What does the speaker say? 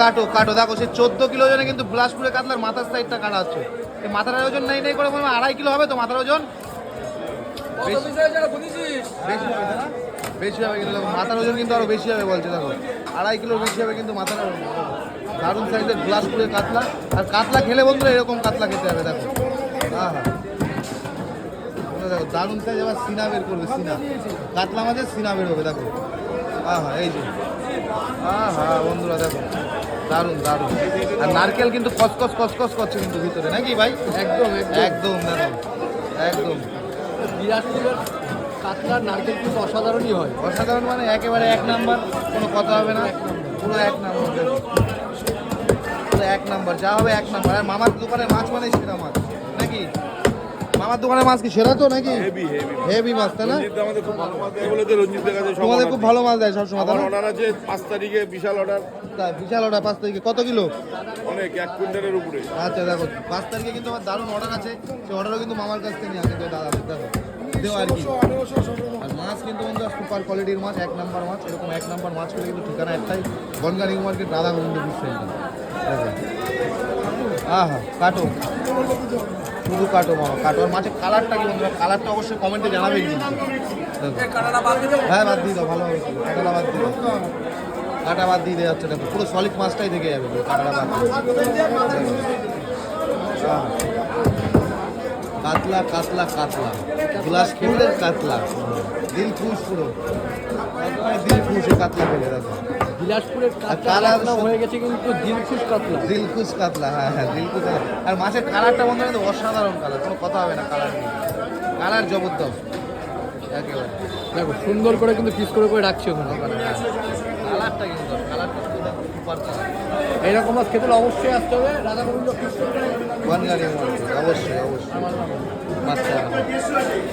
কাটো কাটো। দেখো সে চোদ্দ কিলো ওজনে কিন্তু বিলাসপুরে কাতলার মাথার সাইডটা কাটা হচ্ছে। এই মাথার ওজন নাই নাই করে বলব আড়াই কিলো হবে তো মাথার ওজন? বেশি হবে না? বেশি হবে কিন্তু মাথার ওজন কিন্তু আরও বেশি হবে বলছে দেখো। আড়াই কিলো বেশি হবে কিন্তু মাথার দারুণ সাইজের বিলাসপুরের কাতলা। আর কাতলা খেলে বন্ধুরা এরকম কাতলা খেতে হবে দেখো। হ্যাঁ হ্যাঁ দেখো দারুণ সাইজ আবার সিনা বের করবে সিনা। কাতলা মাঝে সিনা বের হবে দেখো। হ্যাঁ হ্যাঁ এই যে। হ্যাঁ হ্যাঁ বন্ধুরা দেখো। দারুণ দারুণ। আর নারকেল কিন্তু কসকস কসকস করছে কিন্তু ভিতরে নাকি ভাই? একদম একদম। দেখো একদম। বিরাটপুরের কাতলার নারকেল কিন্তু অসাধারণই হয়। অসাধারণ মানে একেবারে এক নাম্বার কোনো কথা হবে না। পুরো এক নাম্বার। পুরো এক নাম্বার যা হবে এক নাম্বার। আর মামার দোকানে মাছ মানে সেরা মাছ নাকি? মামার দোকানে মাছ কি সেরা তো নাকি? হেভি হেভি হেভি মাছ তাই না? আমাদের খুব ভালো মাছ দেয় বলে তো কাছে তোমাদের খুব ভালো মাছ দেয় সবসময় তাই অর্ডার আছে পাঁচ তারিখে বিশাল অর্ডার। তা বিশাল ওটা পাঁচ তারিখে কত কিলো? অনেক এক কুইন্টালের উপরে। আচ্ছা দেখো পাঁচ তারিখে কিন্তু আমার দারুণ অর্ডার আছে। সেই অর্ডারও কিন্তু মামার কাছ থেকে নিয়ে কিন্তু দাদা দেখো। দেও আর কি। আর মাছ কিন্তু বন্ধু সুপার কোয়ালিটির মাছ এক নাম্বার মাছ এরকম এক নাম্বার মাছ করে কিন্তু ঠিকানা একটাই বনগা নিউ মার্কেট রাধা গোবিন্দ বিশ সেন্টার আহা কাটো। শুধু কাটো মামা কাটো। আর মাছের কালারটা কি বন্ধুরা? কালারটা অবশ্যই কমেন্টে জানাবেন কিন্তু। হ্যাঁ বাদ দিয়ে দাও, ভালো হবে কাটাটা বাদ দিয়ে দাও। কাটা বাদ দিয়ে দেওয়া যাচ্ছে, দেখো। পুরো সলিড মাছটাই থেকে যাবে কাটালা বাদ দিয়ে। কাতলা কাতলা কাতলা। গ্লাস ফুলের কাতলা। দিল খুশ পুরো। দিল খুশ কাতলা বিলাসপুরের আর কাতলা হয়ে গেছে কিন্তু দিলখুশ কাতলা। হ্যাঁ হ্যাঁ দিলখুশ আর মাছের কালারটা বন্ধু কিন্তু অসাধারণ কালার কোনো কথা হবে না কালার নিয়ে। কালার জবরদস্ত একেবারে। দেখো সুন্দর করে কিন্তু পিস করে করে রাখছে ওখানে। কালারটা কিন্তু কালারটা সুপার কালার। এইরকম মাছ খেতে হলে অবশ্যই আসতে হবে। রাধা গোবিন্দ অবশ্যই অবশ্যই। বাচ্চা